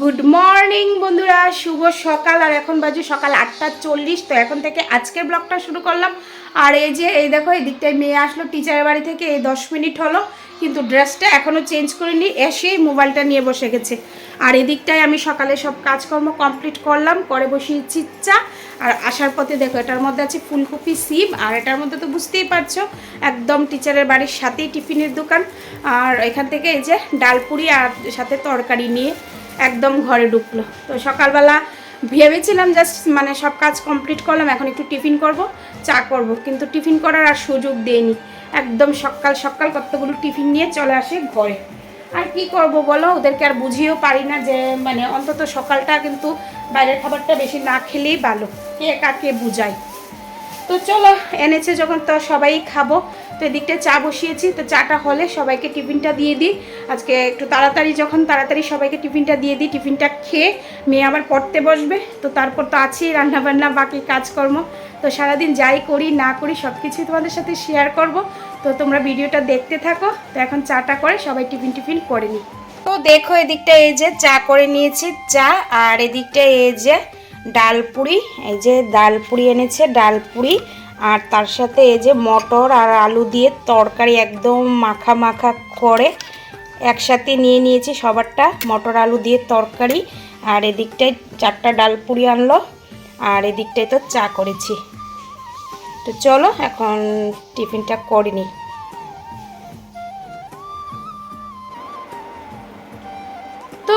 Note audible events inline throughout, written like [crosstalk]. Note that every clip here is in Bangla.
গুড মর্নিং বন্ধুরা। শুভ সকাল, আর এখন বাজে সকাল আটটা চল্লিশ। তো এখন থেকে আজকের ব্লগটা শুরু করলাম। আর এই যে, এই দেখো, এই দিকটায় মেয়ে আসলো, টিচারের বাড়ি থেকে এই দশ মিনিট হলো। কিন্তু ড্রেসটা এখনও চেঞ্জ করিনি, এসেই মোবাইলটা নিয়ে বসে গেছে। আর এদিকটায় আমি সকালে সব কাজকর্ম কমপ্লিট করলাম, করে বসিয়েছি চা আর আসার পথে দেখো, এটার মধ্যে আছে ফুলকপি সিম, আর এটার মধ্যে তো বুঝতেই পারছ, একদম টিচারের বাড়ির সাথেই টিফিনের দোকান। আর এখান থেকে এই যে ডালপুরি আর সাথে তরকারি নিয়ে একদম ঘরে ঢুকলো। তো সকালবেলা ভেবেছিলাম জাস্ট মানে সব কাজ কমপ্লিট করলাম, এখন একটু টিফিন করব, চা করব। কিন্তু টিফিন করার আর সুযোগ দেয়নি একদম সকাল সকাল কতগুলো টিফিন নিয়ে চলে আসে ঘরে। আর কি করব বলো? ওদেরকে আর বুঝিয়েও পারি না যে মানে অন্তত সকালটা কিন্তু বাইরের খাবারটা বেশি না খেলেই ভালো। কে কাকে বুঝায়। তো চলো, এনেছে যখন তো সবাই খাব। তো এদিকটা চা বসিয়েছি, তো চাটা হলে সবাইকে টিফিনটা দিয়ে দিই। আজকে একটু তাড়াতাড়ি যখন তাড়াতাড়ি সবাইকে টিফিনটা দিয়ে দিই, টিফিনটা খেয়ে মেয়ে আবার পড়তে বসবে। তো তারপর তো আছেই রান্নাবান্না, বাকি কাজকর্ম। তো সারাদিন যাই করি, না করি সব কিছুই তোমাদের সাথে শেয়ার করব। তো তোমরা ভিডিওটা দেখতে থাকো। তো এখন চাটা করে সবাই টিফিন টিফিন করে নিই। তো দেখো এদিকটা এই যে চা করে নিয়েছি, চা। আর এদিকটা এই যে ডালপুরি এই যে ডালপুরি এনেছে ডালপুরি আর তার সাথে এই যে মটর আর আলু দিয়ে তরকারি একদম মাখা মাখা করে একসাথে নিয়ে নিয়েছি সবারটা। মটর, আলু দিয়ে তরকারি। আর এদিকটায় চারটা ডালপুরি আনলো। আর এদিকটায় তো চা করেছি। তো চলো, এখন টিফিনটা করে নিই।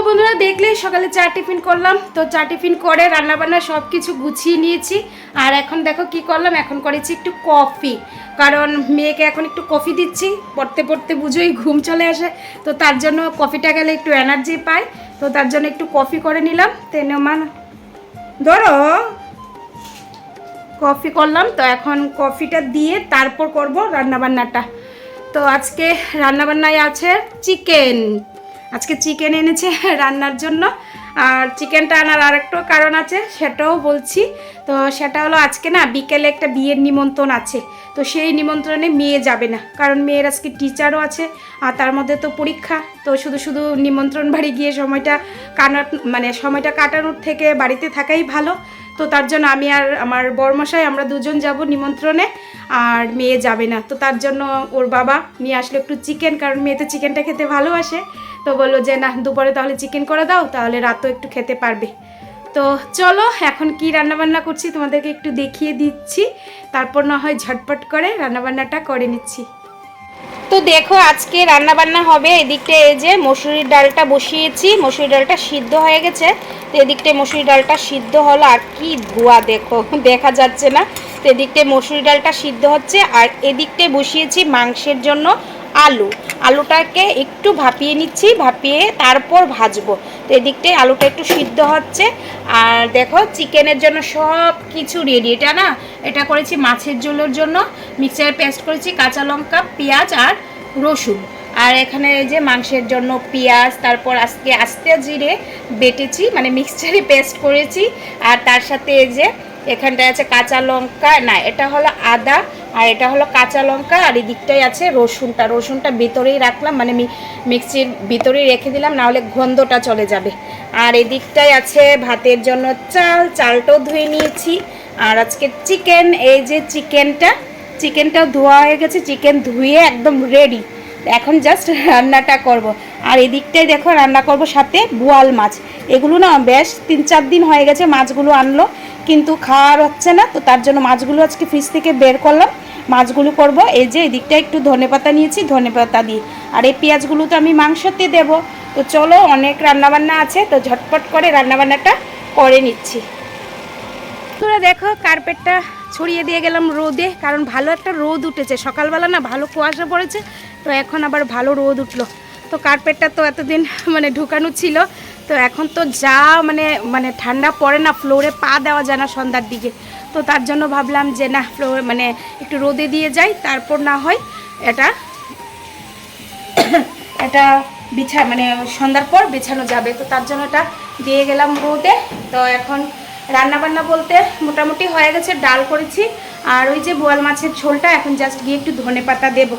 বন্ধুরা দেখলে সকালে চা টিফিন করলাম। তো চা টিফিন করে রান্নাবান্না সব কিছু গুছিয়ে নিয়েছি। আর এখন দেখো কি করলাম, এখন করেছি একটু কফি। কারণ মেয়েকে এখন একটু কফি দিচ্ছি, পড়তে পড়তে বুঝোই ঘুম চলে আসে। তো তার জন্য কফিটা গেলে একটু এনার্জি পাই। তো তার জন্য একটু কফি করে নিলাম। তেনে মান ধরো। কফি করলাম। তো এখন কফিটা দিয়ে তারপর করব রান্নাবান্নাটা। তো আজকে রান্নাবান্নায় আছে চিকেন। আজকে চিকেন এনেছে [laughs] রান্নার জন্য। আর চিকেনটা আনার আরেকটা কারণ আছে, সেটাও বলছি। তো সেটা হলো আজকে না, বিকেলে একটা বিয়ের নিমন্ত্রণ আছে। তো সেই নিমন্ত্রণে মেয়ে যাবে না। কারণ মেয়ের আজকে টিচারও আছে, আর তার মধ্যে তো পরীক্ষা। তো শুধু শুধু নিমন্ত্রণ বাড়ি গিয়ে সময়টা কানা মানে সময়টা কাটানোর থেকে বাড়িতে থাকাই ভালো। তো তার জন্য আমি আর আমার বরমশাই আমরা দুজন যাব নিমন্ত্রণে, আর মেয়ে যাবে না। তো তার জন্য ওর বাবা নিয়ে আসলো একটু চিকেন কারণ মেয়ে তো চিকেনটা খেতে ভালোবাসে। তো বলল যে না দুপুরে তাহলে চিকেন করে দাও, তাহলে রাতও একটু খেতে পারবে। তো চলো, এখন কি রান্নাবান্না করছি তোমাদেরকে একটু দেখিয়ে দিচ্ছি। তারপর না হয় ঝটপট করে রান্নাবান্নাটা করে নিচ্ছি। তো দেখো আজকে রান্না বান্না হবে এদিকটা এই যে মসুরির ডালটা বসিয়েছি মসুরি ডালটা সিদ্ধ হয়ে গেছে। তো এদিকটা মসুরি ডালটা সিদ্ধ হলো আর কি ধোয়া দেখো, [laughs] দেখা যাচ্ছে না। তো এদিকটা মসুরি ডালটা সিদ্ধ হচ্ছে আর এদিকটা বসিয়েছি মাংসের জন্য আলু। আলুটাকে একটু ভাপিয়ে নিচ্ছি, ভাপিয়ে তারপর ভাজবো। তো এদিকটায় আলুটা একটু সিদ্ধ হচ্ছে। আর দেখো, চিকেনের জন্য সব কিছু রেডি এটা না, এটা করেছি মাছের ঝোলের জন্য। মিক্সারে পেস্ট করেছি কাঁচা লঙ্কা, পেঁয়াজ আর রসুন। আর এখানে যে মাংসের জন্য পেঁয়াজ, তারপর আজকে আস্তে জিরে বেটেছি মানে মিক্সচারে পেস্ট করেছি। আর তার সাথে এই যে এখানটায় আছে কাঁচা লঙ্কা, না, এটা হলো আদা আর এটা হলো কাঁচা লঙ্কা, আর এদিকটাই আছে রসুনটা। রসুনটা ভিতরেই রাখলাম মানে মিক্সির ভিতরেই রেখে দিলাম, নাহলে গন্ধটা চলে যাবে। আর এদিকটাই আছে ভাতের জন্য চাল, চালটাও ধুয়ে নিয়েছি। আর আজকে চিকেন, এই যে চিকেনটা, চিকেনটাও ধোয়া হয়ে গেছে, চিকেন ধুয়ে একদম রেডি এখন জাস্ট রান্নাটা করব। আর এদিকটাই দেখো, রান্না করব সাথে বোয়াল মাছ। এগুলো না বেশ তিন চার দিন হয়ে গেছে মাছগুলো আনলো, কিন্তু খাওয়ার হচ্ছে না, তো তার জন্য মাছগুলো আজকে ফ্রিজ থেকে বের করলাম। মাছগুলো করব। এই যে এদিকটা একটু ধনে পাতা নিয়েছি, ধনে পাতা দিয়ে আর এই পেঁয়াজগুলো তো আমি মাংসতে দেব। তো চলো, অনেক রান্নাবান্না আছে, তো ঝটপট করে রান্নাবান্নাটা করে নিচ্ছি। তোরা দেখো, কার্পেটটা ছড়িয়ে দিয়ে গেলাম রোদে, কারণ ভালো একটা রোদ উঠেছে। সকালবেলা না ভালো কুয়াশা পড়েছে, তো এখন আবার ভালো রোদ উঠল। তো কার্পেটটা তো এতদিন [laughs] মানে ঢুকানো ছিল, তো এখন তো যা মানে মানে ঠান্ডা পড়ে না, ফ্লোরে পা দেওয়া যায় না সন্ধ্যার দিকে। তো তার জন্য ভাবলাম যে না মানে একটু রোদে দিয়ে যাই, তারপর না হয় এটা এটা বিছা মানে সন্ধ্যার পর বিছানো যাবে। তো তার জন্য এটা দিয়ে গেলাম রোদে। তো এখন রান্না বান্না বলতে মোটামুটি হয়ে গেছে, ডাল করেছি। আর ওই যে বোয়াল মাছের ঝোলটা, এখন জাস্ট গিয়ে একটু ধনে পাতা দেবো।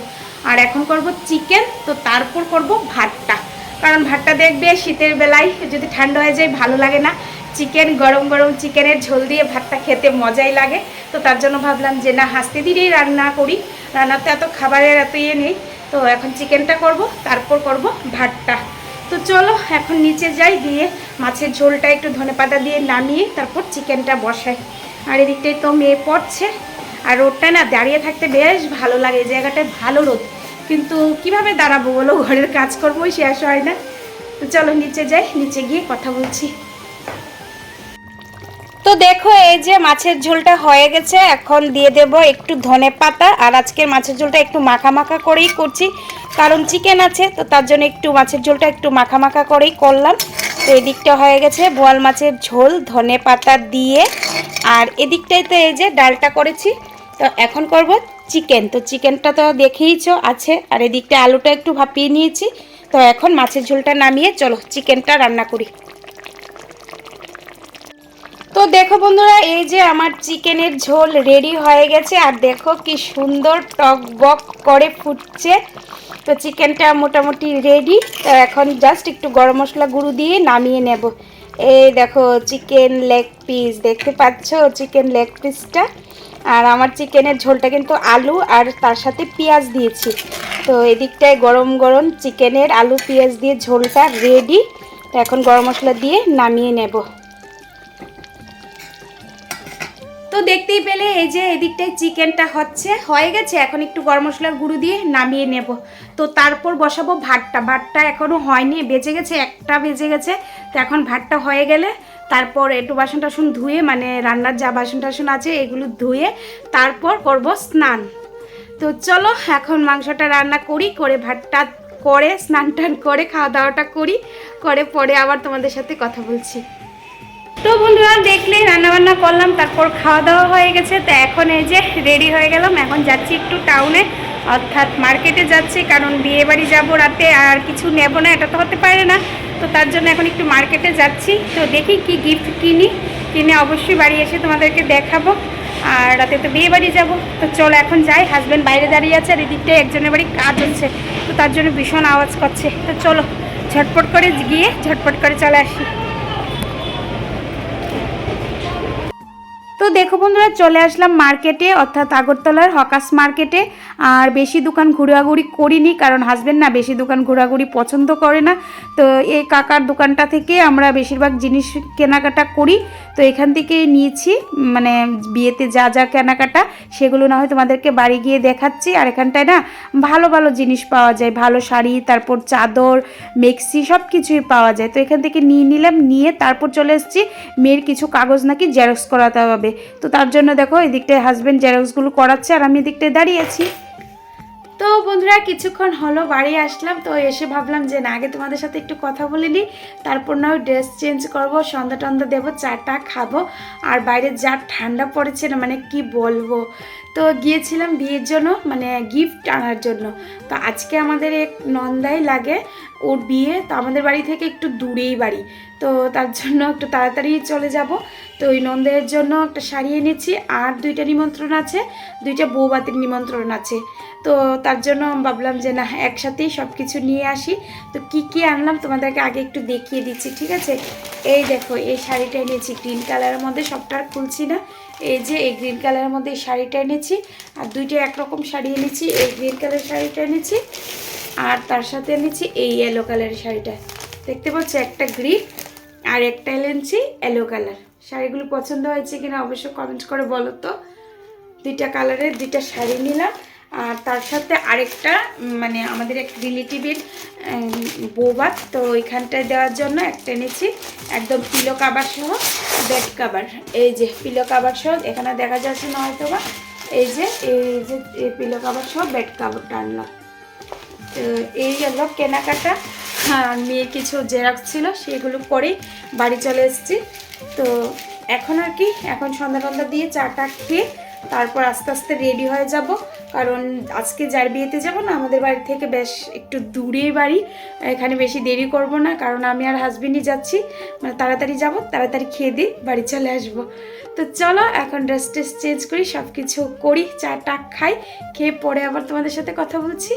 আর এখন করব চিকেন, তো তারপর করব ভাতটা। কারণ ভাতটা দেখবে শীতের বেলায়, যদি ঠান্ডা হয়ে যায়, ভালো লাগে না। চিকেন, গরম গরম চিকেনের ঝোল দিয়ে ভাতটা খেতে মজাই লাগে। তো তার জন্য ভাবলাম যে, না হাসতে দিলেই রান্না করি। রান্নাতে এত খাবারের এত ইয়ে নেই। তো এখন চিকেনটা করব, তারপর করব ভাতটা। তো চলো, এখন নিচে যাই দিয়ে মাছের ঝোলটা একটু ধনেপাতা দিয়ে নামিয়ে তারপর চিকেনটা বসাই। আর এদিকটাই তো মেয়ে পড়ছে। আর রোদটা না দাঁড়িয়ে থাকতে বেশ ভালো লাগে, এই জায়গাটায় ভালো রোদ। কিন্তু কীভাবে দাঁড়াবো বলো? ঘরের কাজকর্মই শেষ হয় না। তো চলো, নিচে যাই, নিচে গিয়ে কথা বলছি। তো দেখো, এই যে মাছের ঝোলটা হয়ে গেছে, এখন দিয়ে দেব একটু ধনে পাতা, আর আজকের মাছের ঝোলটা একটু মাখা মাখা করেই করছি। কারণ চিকেন আছে, তো তার জন্য একটু মাছের ঝোলটা একটু মাখা মাখা করেই করলাম। তো এদিকটা হয়ে গেছে বোয়াল মাছের ঝোল, ধনে পাতা দিয়ে। আর এদিকটায় তো এই যে ডালটা করেছি, তো এখন করব চিকেন তো চিকেনটা তো দেখেইছো আছে, আর এদিকটা আলুটা একটু ভাপিয়ে নিয়েছি। তো এখন মাছের ঝোলটা নামিয়ে চলো চিকেনটা রান্না করি। তো দেখো বন্ধুরা, এই যে আমার চিকেনের ঝোল রেডি হয়ে গেছে, আর দেখো কি সুন্দর টক বক করে ফুটছে। তো চিকেনটা মোটামুটি রেডি তো এখন জাস্ট একটু গরম মশলা গুঁড়ো দিয়ে নামিয়ে নেব। এই দেখো চিকেন লেগ পিস দেখতে পাচ্ছ চিকেন লেগ পিসটা আর আমার চিকেনের ঝোলটা কিন্তু আলু আর তার সাথে পেঁয়াজ দিয়েছি। তো এদিকটায় গরম গরম চিকেনের আলু, পেঁয়াজ দিয়ে ঝোলটা রেডি তো এখন গরম মশলা দিয়ে নামিয়ে নেব। দেখতেই পেলে এই যে এদিকটায় চিকেনটা হচ্ছে। হয়ে গেছে, এখন একটু গরম মশলার গুঁড়ো দিয়ে নামিয়ে নেব। তো তারপর বসাবো ভাতটা। ভাতটা এখনও হয়নি, বেজে গেছে, একটা বেজে গেছে। তো এখন ভাতটা হয়ে গেলে তারপর একটু বাসন টাসন ধুয়ে মানে রান্নার যা বাসন টাসন আছে এগুলো ধুয়ে তারপর করব স্নান। তো চলো, এখন মাংসটা রান্না করি, করে ভাতটা করে, স্নান টান করে, খাওয়া দাওয়াটা করি, করে পরে আবার তোমাদের সাথে কথা বলছি। তো বন্ধুরা দেখলে রান্নাবান্না করলাম, তারপর খাওয়া দাওয়া হয়ে গেছে। তো এখন এই যে রেডি হয়ে গেলাম। এখন যাচ্ছি একটু টাউনে অর্থাৎ মার্কেটে যাচ্ছি, কারণ বিয়ে বাড়ি যাব রাতে, আর কিছু নেব না, এটা তো হতে পারে না। তো তার জন্য এখন একটু মার্কেটে যাচ্ছি। তো দেখি কি গিফট কিনি। কিনে অবশ্যই বাড়ি এসে তোমাদেরকে দেখাবো। আর রাতে তো বিয়ে বাড়ি যাব। তো চলো এখন যাই। হাজব্যান্ড বাইরে দাঁড়িয়ে আছে, আর এদিকটায় একজনের বাড়ি কাজ হচ্ছে। তো তার জন্য ভীষণ আওয়াজ করছে। তো চলো, ঝটপট করে গিয়ে ঝটপট করে চলে আসি। তো দেখো বন্ধুরা, চলে আসলাম মার্কেটে, অর্থাৎ আগরতলার হকাস মার্কেটে। আর বেশি দোকান ঘোরাঘুরি করিনি, কারণ হাজব্যান্ড না বেশি দোকান ঘোরাঘুরি পছন্দ করে না। তো এই কাকার দোকানটা থেকে আমরা বেশিরভাগ জিনিস কেনাকাটা করি। তো এখান থেকে নিয়েছি মানে বিয়েতে যা যা কেনাকাটা, সেগুলো না হয় তোমাদেরকে বাড়ি গিয়ে দেখাচ্ছি। আর এখানটায় না ভালো ভালো জিনিস পাওয়া যায়, ভালো শাড়ি, তারপর চাদর, মেক্সি সব কিছুই পাওয়া যায়। তো এখান থেকে নিয়ে নিলাম, নিয়ে তারপর চলে এসেছি। মেয়ের কিছু কাগজ নাকি জেরক্স করাতে হবে। তো তার জন্য দেখো এদিকটায় হাজব্যান্ড জেরক্সগুলো করাচ্ছে আর আমি এদিকটায় দাঁড়িয়ে আছি তো বন্ধুরা, কিছুক্ষণ হলো, বাড়ি আসলাম, তো এসে ভাবলাম যে না, আগে তোমাদের সাথে একটু কথা বলে নিই। তারপর না ড্রেস চেঞ্জ করব সন্ধ্যা টন্ধা দেবো, চাটা খাব। আর বাইরে যা ঠান্ডা পড়েছে না মানে কি বলব? তো গিয়েছিলাম বিয়ের জন্য মানে গিফট আনার জন্য। তো আজকে আমাদের এক নন্দাই লাগে ওর বিয়ে, তো আমাদের বাড়ি থেকে একটু দূরেই বাড়ি। তো তার জন্য একটু তাড়াতাড়ি চলে যাব। তো ওই নন্দের জন্য একটা শাড়ি এনেছি, আর দুইটা নিমন্ত্রণ আছে, দুইটা বৌবাতির নিমন্ত্রণ আছে। তো তার জন্য ভাবলাম যে, না, একসাথেই সব কিছু নিয়ে আসি। তো কি কি আনলাম তোমাদেরকে আগে একটু দেখিয়ে দিচ্ছি, ঠিক আছে? এই দেখো, এই শাড়িটা এনেছি গ্রিন কালারের মধ্যে, সবটা আর খুলছি না। এই যে এই গ্রিন কালারের মধ্যে এই শাড়িটা এনেছি, আর দুইটা একরকম শাড়ি এনেছি, এই গ্রিন কালারের শাড়িটা এনেছি, আর তার সাথে এনেছি এই ইয়েলো কালারের শাড়িটা। দেখতে পাচ্ছি, একটা গ্রিন আর একটা এনেছি ইয়েলো কালার শাড়িগুলো পছন্দ হয়েছে কিনা অবশ্যই কমেন্ট করে বলো তো। দুইটা কালারের দুইটা শাড়ি নিলাম। আর তার সাথে আরেকটা মানে আমাদের এক রিলেটিভের বৌবাত তো ওইখানটায় দেওয়ার জন্য একটা এনেছি, একদম পিলো কাবার সহ, বেড কাবার। এই যে পিলো কাবার সহ, এখানে দেখা যাচ্ছে না হয়তো বা, এই যে এই যে, এই পিলো কাবার সহ বেড কাবারটা আনলাম। তো এই হলো কেনাকাটা। আর মেয়ের কিছু জেরক্স ছিল, সেগুলো করেই বাড়ি চলে এসেছি। তো এখন আর কি, এখন সন্ধ্যা টন্ধা দিয়ে চাটা খেয়ে, তারপর আস্তে আস্তে রেডি হয়ে যাব। কারণ আজকে যার বিয়েতে যাব না, আমাদের বাড়ি থেকে বেশ একটু দূরে বাড়ি, এখানে বেশি দেরি করব না, কারণ আমি আর হাজবেন্ডই যাচ্ছি। মানে তাড়াতাড়ি যাব, তাড়াতাড়ি খেয়ে দিই বাড়ি চলে আসব। তো চলো, এখন ড্রেস ট্রেস চেঞ্জ করি সব কিছু করি চা চাটা খাই, খেয়ে পরে আবার তোমাদের সাথে কথা বলছি।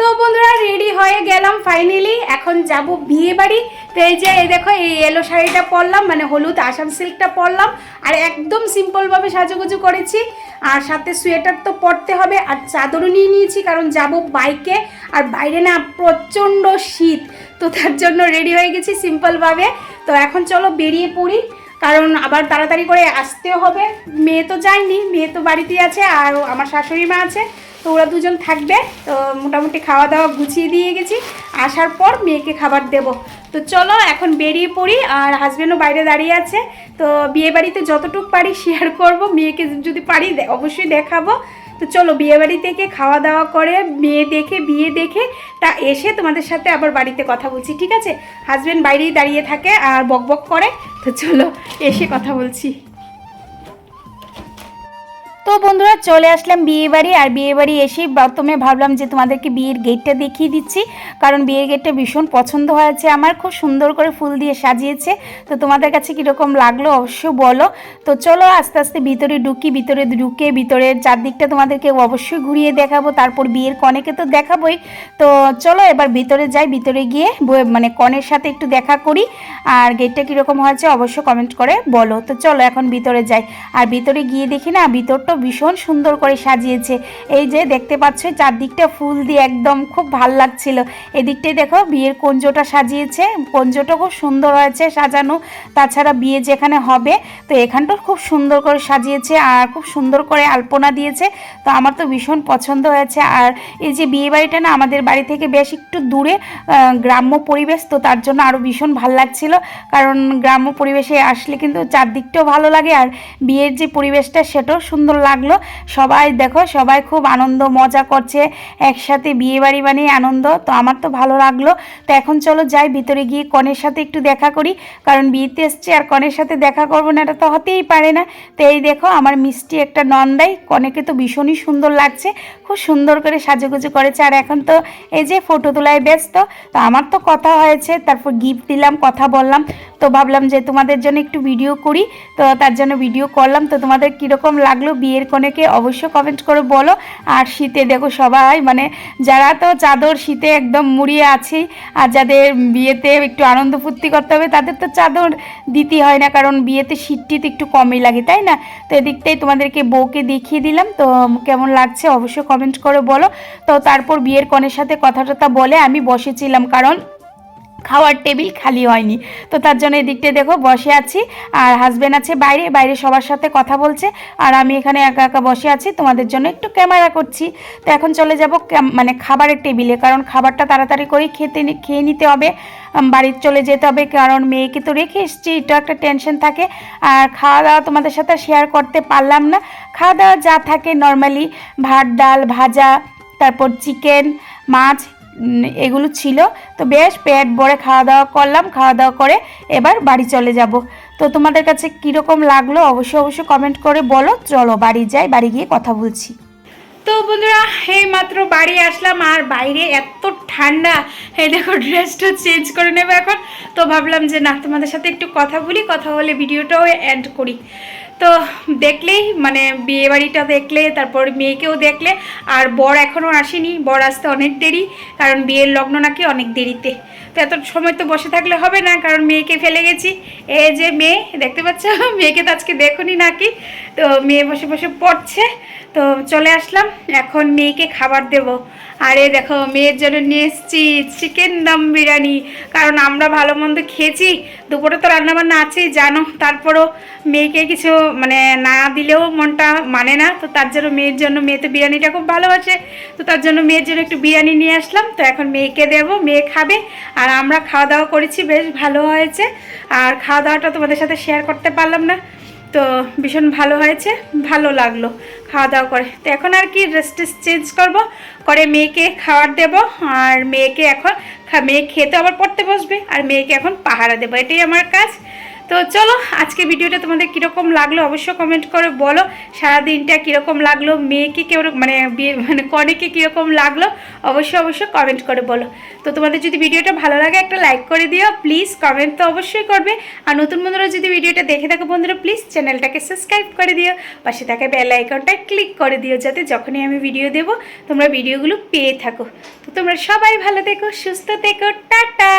তো বন্ধুরা রেডি হয়ে গেলাম ফাইনালি এখন যাব বিয়ে বাড়ি। তো এই যে, এই দেখো, এই এলো শাড়িটা পরলাম মানে হলুদ আসাম সিল্কটা পরলাম। আর একদম সিম্পলভাবে সাজুগুজু করেছি। আর সাথে সোয়েটার তো পরতে হবে, আর চাদরও নিয়ে নিয়েছি, কারণ যাব বাইকে। আর বাইরে না প্রচণ্ড শীত, তো তার জন্য রেডি হয়ে গেছি সিম্পলভাবে তো এখন চলো বেরিয়ে পড়ি। কারণ আবার তাড়াতাড়ি করে আসতেও হবে। মেয়ে তো যায়নি, মেয়ে তো বাড়িতেই আছে আর আমার শাশুড়ি মা আছে। তো ওরা দুজন থাকবে। তো মোটামুটি খাওয়া দাওয়া গুছিয়ে দিয়ে গেছি। আসার পর মেয়েকে খাবার দেব। তো চলো এখন বেরিয়ে পড়ি আর হাজব্যান্ডও বাইরে দাঁড়িয়ে আছে। তো বিয়ে বাড়িতে যতটুকু পারি শেয়ার করব। মেয়েকে যদি পারি অবশ্যই দেখাবো। তো চলো বিয়ে বাড়ি থেকে খাওয়া দাওয়া করে, মেয়ে দেখে, বিয়ে দেখে, তা এসে তোমাদের সাথে আবার বাড়িতে কথা বলছি, ঠিক আছে? হাজব্যান্ড বাইরেই দাঁড়িয়ে থাকে আর বক বক করে, তো চলো এসে কথা বলছি। তো বন্ধুরা, চলে আসলাম বিয়ে বাড়ি আর বিয়ে বাড়ি এসেই প্রথমে ভাবলাম যে তোমাদেরকে বিয়ের গেটটা দেখিয়ে দিচ্ছি, কারণ বিয়ের গেটটা ভীষণ পছন্দ হয়েছে আমার, খুব সুন্দর করে ফুল দিয়ে সাজিয়েছে। তো তোমাদের কাছে কীরকম লাগল অবশ্যই বলো। তো চলো আস্তে আস্তে ভিতরে ঢুকি, ভিতরে ঢুকে ভিতরের চারদিকটা তোমাদেরকে অবশ্যই ঘুরিয়ে দেখাবো, তারপর বিয়ের কনেকে তো দেখাবোই। তো চলো এবার ভিতরে যাই, ভিতরে গিয়ে মানে কনের সাথে একটু দেখা করি। আর গেটটা কীরকম হয়েছে অবশ্যই কমেন্ট করে বলো। তো চলো এখন ভিতরে যাই। আর ভিতরে গিয়ে দেখি না ভিতরটা ভীষণ সুন্দর করে সাজিয়েছে। এই যে দেখতে পাচ্ছ, চারদিকটা ফুল দিয়ে একদম খুব ভালো লাগছিল। এদিকটাই দেখো, বিয়ের কঞ্জটা সাজিয়েছে। কঞ্জটা খুব সুন্দর হয়েছে সাজানো। তাছাড়া বিয়ে যেখানে হবে, তো এখানটা খুব সুন্দর করে সাজিয়েছে আর খুব সুন্দর করে আলপনা দিয়েছে। তো আমার তো ভীষণ পছন্দ হয়েছে। আর এই যে বিয়ে বাড়িটা না, আমাদের বাড়ি থেকে বেশ একটু দূরে গ্রাম্য পরিবেশ, তো তার জন্য আরও ভীষণ ভালো লাগছিল। কারণ গ্রাম্য পরিবেশে আসলে কিন্তু চারদিকটাও ভালো লাগে আর বিয়ের যে পরিবেশটা, সেটাও সুন্দর লাগল। সবাই দেখো, সবাই খুব আনন্দ, মজা করছে, একসাথে বিয়ে বাড়ি বানিয়ে আনন্দ, তো আমার তো ভালো লাগল। তো এখন চলো যাই, ভিতরে গিয়ে কনের সাথে একটু দেখা করি, কারণ বিয়েতে এসছে আর কনের সাথে দেখা করব না, এটা তো হতেই পারে না। তো এই দেখো, আমার মিষ্টি একটা নন্দাই, কনেকে তো ভীষণই সুন্দর লাগছে, খুব সুন্দর করে সাজুগুজু করেছে। আর এখন তো এই যে ফটো তোলায় ব্যস্ত, তো আমার তো কথা হয়েছে, তারপর গিফট দিলাম, কথা বললাম, তো ভাবলাম যে তোমাদের জন্য একটু ভিডিও করি, তো তার জন্য ভিডিও করলাম, তো তোমাদের কীরকম লাগল বিয়ের কনেকে অবশ্যই কমেন্ট করে বলো। আর শীতে দেখো সবাই মানে যারা তো চাদর শীতে একদম মুড়িয়ে আছেই আর যাদের বিয়েতে একটু আনন্দ ফুর্তি করতে হবে, তাদের তো চাদর দিতে হয় না, কারণ বিয়েতে শীতটি তো একটু কমই লাগে, তাই না? তো এদিকটাই তোমাদেরকে বউকে দেখিয়ে দিলাম, তো কেমন লাগছে অবশ্যই কমেন্ট করে বলো। তো তারপর বিয়ের কনের সাথে কথা টথা বলে আমি বসেছিলাম, কারণ খাওয়ার টেবিল খালি হয়নি। তো তার জন্য এদিকটা দেখো বসে আছি, আর হাজব্যান্ড আছে বাইরে বাইরে সবার সাথে কথা বলছে, আর আমি এখানে একা একা বসে আছি, তোমাদের জন্য একটু ক্যামেরা করছি। তো এখন চলে যাব মানে খাবারের টেবিলে, কারণ খাবারটা তাড়াতাড়ি করে খেতে খেয়ে নিতে হবে। বাড়ির চলে যেতে হবে, কারণ মেয়েকে তো রেখে এসছি, এটা একটা টেনশন থাকে। আর খাওয়া দাওয়া তোমাদের সাথে শেয়ার করতে পারলাম না। খাওয়া দাওয়া যা থাকে নর্মালি ভাত, ডাল, ভাজা, তারপর চিকেন মাছ এগুলো ছিল। তো বেশ, পেট ভরে খাওয়া দাওয়া করলাম, খাওয়া দাওয়া করে এবার বাড়ি চলে যাব। তো তোমাদের কাছে কীরকম লাগল অবশ্যই অবশ্যই কমেন্ট করে বলো। চলো বাড়ি যাই, বাড়ি গিয়ে কথা বলছি। তো বন্ধুরা, এই মাত্র বাড়ি আসলাম আর বাইরে এত ঠান্ডা। এই দেখো ড্রেসটা চেঞ্জ করে নেব এখন। তো ভাবলাম যে না, তোমাদের সাথে একটু কথা বলি, কথা বলে ভিডিওটাও অ্যাড করি। তো দেখলেই মানে বিয়ে বাড়িটা দেখলে, তারপর মেয়েকেও দেখলে, আর বর এখনও আসেনি। বর আসতে অনেক দেরি, কারণ বিয়ের লগ্ন নাকি অনেক দেরিতে। তো এত সময় তো বসে থাকলে হবে না, কারণ মেয়েকে ফেলে গেছি। এই যে মেয়ে, দেখতে পাচ্ছ? [laughs] মেয়েকে তো আজকে দেখুনি নাকি? তো মেয়ে বসে বসে পড়ছে। তো চলে আসলাম, এখন মেয়েকে খাবার দেব। আর দেখো, মেয়ের জন্য নিয়ে এসেছি চিকেন দম বিরিয়ানি। কারণ আমরা ভালো মন্দ খেয়েছি, দুপুরে তো রান্নাবান্না আছেই, জানো। তারপরও মেয়েকে কিছু মানে না দিলেও মনটা মানে না, তো তার জন্য মেয়ের জন্য, মেয়ে তো বিরিয়ানিটা খুব ভালোবাসে, তো তার জন্য মেয়ের জন্য একটু বিরিয়ানি নিয়ে আসলাম। তো এখন মেয়েকে দেবো, মেয়ে খাবে, আর আমরা খাওয়া দাওয়া করেছি, বেশ ভালো হয়েছে। আর খাওয়া দাওয়াটা তোমাদের সাথে শেয়ার করতে পারলাম না। তো ভীষণ ভালো হয়েছে, ভালো লাগল খাওয়া দাওয়া করে। তো এখন আর কি ড্রেস ট্রেস চেঞ্জ করব, করে মেয়েকে খাওয়ার দেব, আর মেয়েকে এখন মেয়ে খেতে আবার পড়তে বসবে, আর মেয়েকে এখন পাহারা দেবো, এটাই আমার কাজ। তো চলো আজকে ভিডিওটা তোমাদের কীরকম লাগল অবশ্যই কমেন্ট করে বলো। সারাদিনটা কীরকম লাগল, মেয়েকে কেউ মানে বিয়ে মানে কনেকে কীরকম লাগল, অবশ্যই অবশ্যই কমেন্ট করে বলো। তো তোমাদের যদি ভিডিওটা ভালো লাগে, একটা লাইক করে দিও। প্লিজ কমেন্ট তো অবশ্যই করবে। আর নতুন বন্ধুরা যদি ভিডিওটা দেখে থাকো বন্ধুরা প্লিজ চ্যানেলটাকে সাবস্ক্রাইব করে দিও। পাশে থাকা বেল আইকনটা ক্লিক করে দিও, যাতে যখনই আমি ভিডিও দেব, তোমরা ভিডিওগুলো পেয়ে থাকো। তো তোমরা সবাই ভালো থেকো, সুস্থ থেকো, টাটা!